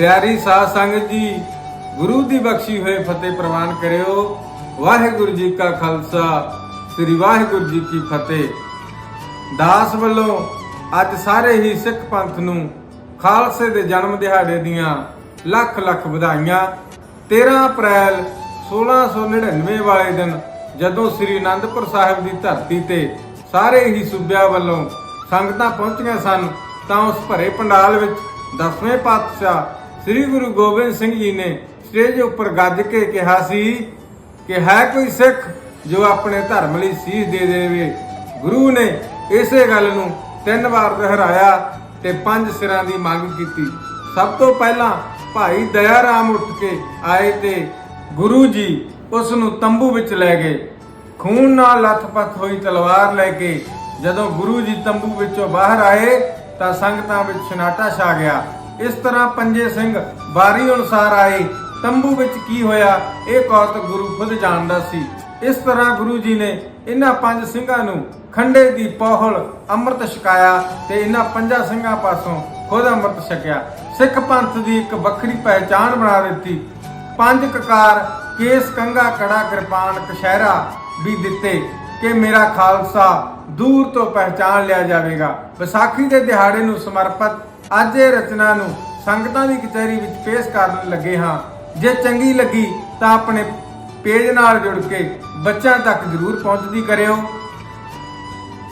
ਪਿਆਰੀ ਸਾਧ ਸੰਗਤ ਜੀ, ਗੁਰੂ ਦੀ ਬਖਸ਼ੀ ਹੋਏ ਫਤਿਹ ਪ੍ਰਵਾਨ ਕਰਿਓ। ਵਾਹਿਗੁਰੂ ਜੀ ਕਾ ਖਾਲਸਾ, ਸ੍ਰੀ ਵਾਹਿਗੁਰੂ ਜੀ ਕੀ ਫਤਿਹ। ਦਾਸ ਵੱਲੋਂ ਅੱਜ ਸਾਰੇ ਹੀ ਸਿੱਖ ਪੰਥ ਨੂੰ ਖਾਲਸੇ ਦੇ ਜਨਮ ਦਿਹਾੜੇ ਦੀਆਂ ਲੱਖ ਲੱਖ ਵਧਾਈਆਂ। 13 ਅਪ੍ਰੈਲ 1699 ਵਾਲੇ ਦਿਨ ਜਦੋਂ ਸ੍ਰੀ ਅਨੰਦਪੁਰ ਸਾਹਿਬ ਦੀ ਧਰਤੀ ਤੇ ਸਾਰੇ ਹੀ ਸੂਬਿਆਂ ਵੱਲੋਂ ਸੰਗਤਾਂ ਪਹੁੰਚੀਆਂ ਸਨ, ਤਾਂ ਉਸ ਭਰੇ ਪੰਡਾਲ ਵਿੱਚ ਦਸਵੇਂ ਪਾਤਸ਼ਾਹ ਸ੍ਰੀ ਗੁਰੂ ਗੋਬਿੰਦ ਸਿੰਘ ਜੀ ਨੇ ਸਟੇਜ ਉੱਪਰ ਗੱਜ ਕੇ ਕਿਹਾ ਸੀ ਕਿ ਹੈ ਕੋਈ ਸਿੱਖ ਜੋ ਆਪਣੇ ਧਰਮ ਲਈ ਸੀਸ ਦੇ ਦੇਵੇ। ਗੁਰੂ ਨੇ ਇਸੇ ਗੱਲ ਨੂੰ ਤਿੰਨ ਵਾਰ ਦੁਹਰਾਇਆ ਤੇ ਪੰਜ ਸਿਰਾਂ ਦੀ ਮੰਗ ਕੀਤੀ। ਸਭ ਤੋਂ ਪਹਿਲਾਂ ਭਾਈ ਦਇਆ ਰਾਮ ਉੱਠ ਕੇ ਆਏ ਤੇ ਗੁਰੂ ਜੀ ਉਸ ਨੂੰ ਤੰਬੂ ਵਿੱਚ ਲੈ ਗਏ। ਖੂਨ ਨਾਲ ਲੱਥਪੱਥ ਹੋਈ ਤਲਵਾਰ ਲੈ ਕੇ ਜਦੋਂ ਗੁਰੂ ਜੀ ਤੰਬੂ ਵਿੱਚੋਂ ਬਾਹਰ ਆਏ ਤਾਂ ਸੰਗਤਾਂ ਵਿੱਚ ਸਨਾਟਾ ਛਾ ਗਿਆ। ਇਸ ਤਰ੍ਹਾਂ ਪੰਜੇ ਸਿੰਘ ਵਾਰੀ ਅਨੁਸਾਰ ਆਏ, ਤੰਬੂ ਵਿੱਚ ਕੀ ਹੋਇਆ, ਇਹ ਕੌਤਕ ਗੁਰੂ ਖੁਦ ਜਾਣਦਾ ਸੀ। ਇਸ ਤਰ੍ਹਾਂ ਗੁਰੂ ਜੀ ਨੇ ਇਹਨਾਂ ਪੰਜ ਸਿੰਘਾਂ ਨੂੰ ਖੰਡੇ ਦੀ ਪੌਹਲ ਅੰਮ੍ਰਿਤ ਛਕਾਇਆ ਤੇ ਇਹਨਾਂ ਪੰਜਾਂ ਸਿੰਘਾਂ ਪਾਸੋਂ ਖੁਦ ਅੰਮ੍ਰਿਤ ਛਕਿਆ। ਸਿੱਖ ਪੰਥ ਦੀ ਇੱਕ ਵੱਖਰੀ ਪਹਿਚਾਣ ਬਣਾ ਦਿੱਤੀ। ਪੰਜ ਕਕਾਰ ਕੇਸ ਕੰਗਾ ਕੜਾ ਕਿਰਪਾਨ ਕਸ਼ਹਿਰਾ ਵੀ ਦਿੱਤੇ ਕਿ ਮੇਰਾ ਖਾਲਸਾ ਦੂਰ ਤੋਂ ਪਹਿਚਾਨ ਲਿਆ ਜਾਵੇਗਾ। ਵਿਸਾਖੀ ਦੇ ਦਿਹਾੜੇ ਨੂੰ ਸਮਰਪਿਤ ਅੱਜ ਇਹ ਰਚਨਾ ਨੂੰ ਸੰਗਤਾਂ ਦੀ ਕਚਹਿਰੀ ਵਿੱਚ ਪੇਸ਼ ਕਰਨ ਲੱਗੇ ਹਾਂ। ਜੇ ਚੰਗੀ ਲੱਗੀ ਤਾਂ ਆਪਣੇ ਪੇਜ ਨਾਲ ਜੁੜ ਕੇ ਬੱਚਿਆਂ ਤੱਕ ਜ਼ਰੂਰ ਪਹੁੰਚਦੀ ਕਰਿਓ।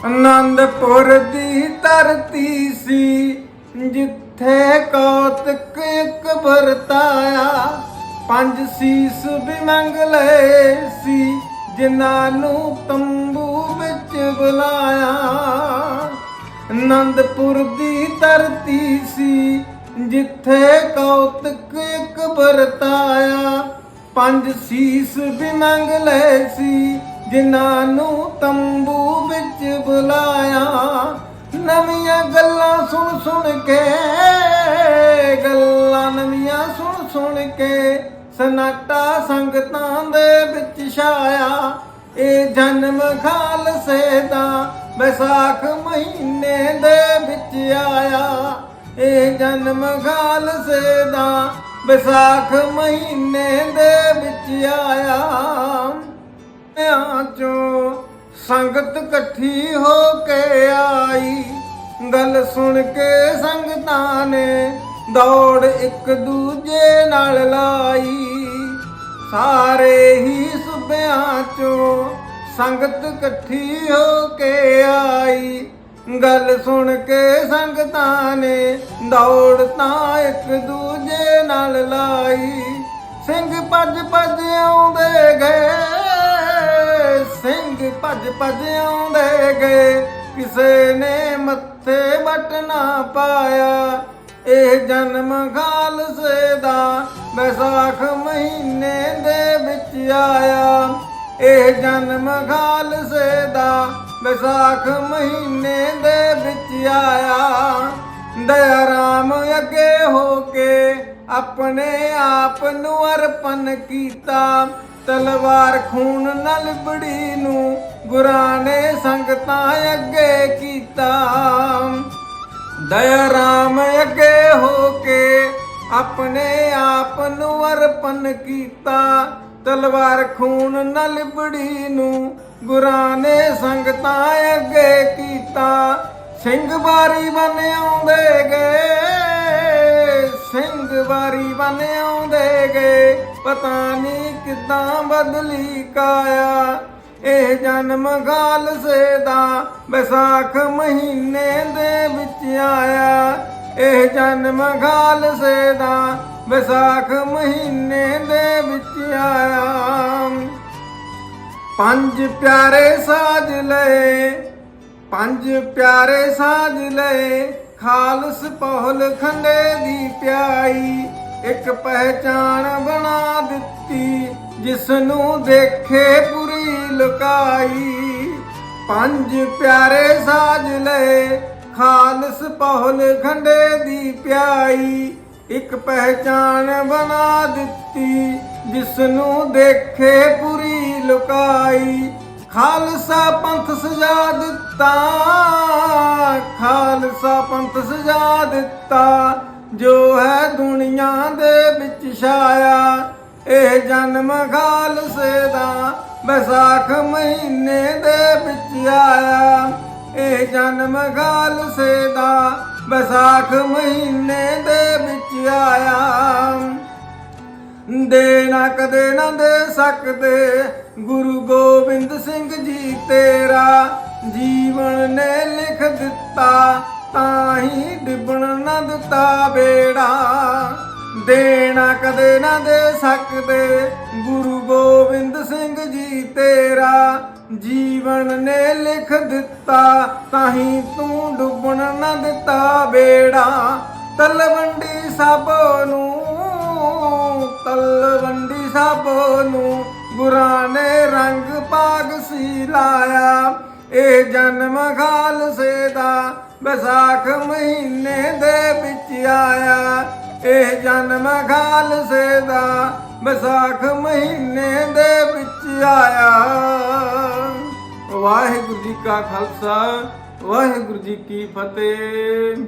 ਆਨੰਦਪੁਰ ਦੀ ਧਰਤੀ ਸੀ, ਜਿੱਥੇ ਕੌਤਕ ਇੱਕ ਵਰਤਾਇਆ। ਪੰਜ ਸੀਸ ਵੀ ਮੰਗ ਲਏ ਸੀ, ਜਿਨ੍ਹਾਂ ਨੂੰ ਤੰਬੂ ਵਿੱਚ ਬੁਲਾਇਆ। ਆਨੰਦਪੁਰ ਦੀ ਧਰਤੀ ਸੀ, ਜਿੱਥੇ ਕੌਤਕ ਇੱਕ ਵਰਤਾਇਆ। ਪੰਜ ਸੀਸ ਵੀ ਮੰਗ ਲਏ ਸੀ, ਜਿਨ੍ਹਾਂ ਨੂੰ ਤੰਬੂ ਵਿੱਚ ਬੁਲਾਇਆ। ਨਵੀਆਂ ਗੱਲਾਂ ਸੁਣ ਸੁਣ ਕੇ, ਗੱਲਾਂ ਨਵੀਆਂ ਸੁਣ ਸੁਣ ਕੇ ਸਨਾਟਾ ਸੰਗਤਾਂ ਦੇ ਵਿੱਚ ਛਾਇਆ। ਇਹ ਜਨਮ ਖਾਲਸੇ ਦਾ ਵਿਸਾਖ ਮਹੀਨੇ ਦੇ ਵਿੱਚ ਆਇਆ, ਇਹ ਜਨਮ ਖਾਲਸੇ ਦਾ ਵਿਸਾਖ ਮਹੀਨੇ ਦੇ ਵਿੱਚ ਆਇਆ। ਆ ਚੋਂ ਸੰਗਤ ਇਕੱਠੀ ਹੋ ਕੇ ਆਈ, ਗੱਲ ਸੁਣ ਕੇ ਸੰਗਤਾਂ ਨੇ ਦੌੜ ਇੱਕ ਦੂਜੇ ਨਾਲ ਲਾਈ। ਸਾਰੇ ਹੀ ਸੁਬਿਆਂ ਚੋਂ ਸੰਗਤ ਇਕੱਠੀ ਹੋ ਕੇ ਆਈ। ਗੱਲ ਸੁਣ ਕੇ ਸੰਗਤਾਂ ਨੇ ਦੌੜ ਤਾਂ ਇੱਕ ਦੂਜੇ ਨਾਲ ਲਾਈ। ਸਿੰਘ ਭੱਜ ਭੱਜ ਆਉਂਦੇ ਗਏ। ਸਿੰਘ ਭੱਜ ਭੱਜ ਆਉਂਦੇ ਗਏ। ਕਿਸੇ ਨੇ ਮੱਥੇ ਵੱਟ ਪਾਇਆ। ਇਹ ਜਨਮ ਖਾਲਸੇ ਦਾ ਵਿਸਾਖ ਮਹੀਨੇ ਦੇ ਵਿੱਚ ਆਇਆ। ਇਹ ਜਨਮ ਖਾਲਸੇ ਦਾ ਵਿਸਾਖ ਮਹੀਨੇ ਦੇ ਵਿੱਚ ਆਇਆ। ਦਇਆ ਰਾਮ ਅੱਗੇ ਹੋ ਕੇ ਆਪਣੇ ਆਪ ਨੂੰ ਅਰਪਣ ਕੀਤਾ। ਤਲਵਾਰ ਖੂਨ ਨਾਲ ਲਿਬੜੀ ਨੂੰ ਗੁਰਾਂ ਨੇ ਸੰਗਤਾਂ ਅੱਗੇ ਕੀਤਾ। ਦਇਆ ਰਾਮ ਅੱਗੇ ਹੋ ਕੇ ਆਪਣੇ ਆਪ ਨੂੰ ਅਰਪਣ ਕੀਤਾ। ਤਲਵਾਰ ਖੂਨ ਨਾਲ ਲਿਬੜੀ ਨੂੰ ਗੁਰਾਂ ਨੇ ਸੰਗਤਾਂ ਅੱਗੇ ਕੀਤਾ। ਸਿੰਘ ਵਾਰੀ ਬਨ ਆਉਂਦੇ ਗਏ, ਸਿੰਘ ਵਾਰੀ ਬਨ ਆਉਂਦੇ ਗਏ। ਪਤਾ ਨਹੀਂ ਕਿਦਾਂ ਬਦਲੀ ਕਾਇਆ। ਇਹ ਜਨਮ ਖਾਲਸੇ ਦਾ ਵਿਸਾਖ ਮਹੀਨੇ ਦੇ ਵਿੱਚ ਆਇਆ। ਇਹ ਜਨਮ ਖਾਲਸੇ ਦਾ ਵਿਸਾਖ ਮਹੀਨੇ ਦੇ ਵਿੱਚ ਆਇਆ। ਪੰਜ ਪਿਆਰੇ ਸਾਜ ਲਏ, ਪੰਜ ਪਿਆਰੇ ਸਾਜ ਲਏ, ਖਾਲਸ ਪਹਲ ਖੰਡੇ ਦੀ ਪਿਆਈ, ਇੱਕ ਪਹਿਚਾਨ ਬਣਾ ਦਿੱਤੀ ਜਿਸ ਨੂੰ ਦੇਖੇ ਪੂਰੀ ਲੁਕਾਈ। ਪੰਜ ਪਿਆਰੇ ਸਾਜ ਲਏ, ਖਾਲਸ ਪਹਲ ਖੰਡੇ ਦੀ ਪਿਆਈ ਇੱਕ ਪਹਿਚਾਨ ਬਣਾ ਦਿੱਤੀ ਜਿਸ ਨੂੰ ਦੇਖੇ ਪੂਰੀ ਲੁਕਾਈ। ਖਾਲਸਾ ਪੰਥ ਸਜਾ ਦਿੱਤਾ, ਖਾਲਸਾ ਪੰਥ ਸਜਾ ਦਿੱਤਾ, ਜੋ ਹੈ ਦੁਨੀਆ ਦੇ ਵਿੱਚ ਛਾਇਆ। ਇਹ ਜਨਮ ਖਾਲਸੇ ਦਾ ਵਿਸਾਖ ਮਹੀਨੇ ਦੇ ਵਿੱਚ ਆਇਆ। ਇਹ ਜਨਮ ਖਾਲਸੇ ਦਾ ਵਿਸਾਖ ਮਹੀਨੇ ਆਇਆ। ਦੇ ਨਾ ਕਦੇ ਨਾ ਦੇ ਸਕਦੇ ਗੁਰੂ ਗੋਬਿੰਦ ਸਿੰਘ ਜੀ ਤੇਰਾ। ਜੀਵਨ ਨੇ ਲਿਖ ਦਿੱਤਾ, ਤਾਂ ਹੀ ਡਿੱਬਣ ਨਾ ਦਿੱਤਾ ਬੇੜਾ। ਦੇਣਾ ਕਦੇ ਨਾ ਦੇ ਸਕਦੇ ਗੁਰੂ ਗੋਬਿੰਦ ਸਿੰਘ ਜੀ ਤੇਰਾ। ਜੀਵਨ ਨੇ ਲਿਖ ਦਿੱਤਾ, ਤਾਂ ਹੀ ਤੂੰ ਡੁੱਬਣ ਨਾ ਦਿੱਤਾ ਬੇੜਾ। ਤਲਵੰਡੀ ਸਾਬੋ ਨੂੰ, ਤਲਵੰਡੀ ਸਾਬੋ ਨੂੰ ਗੁਰਾਂ ਨੇ ਰੰਗ ਪਾਗ ਸੀ ਲਾਇਆ। ਇਹ ਜਨਮ ਖਾਲਸੇ ਦਾ ਵਿਸਾਖ ਮਹੀਨੇ ਦੇ ਵਿੱਚ ਆਇਆ। ਇਹ ਜਨਮ ਖਾਲਸੇ ਦਾ ਵਿਸਾਖ ਮਹੀਨੇ ਦੇ ਵਿੱਚ ਆਇਆ। ਵਾਹਿਗੁਰੂ ਜੀ ਕਾ ਖਾਲਸਾ, ਵਾਹਿਗੁਰੂ ਜੀ ਕੀ ਫਤਿਹ।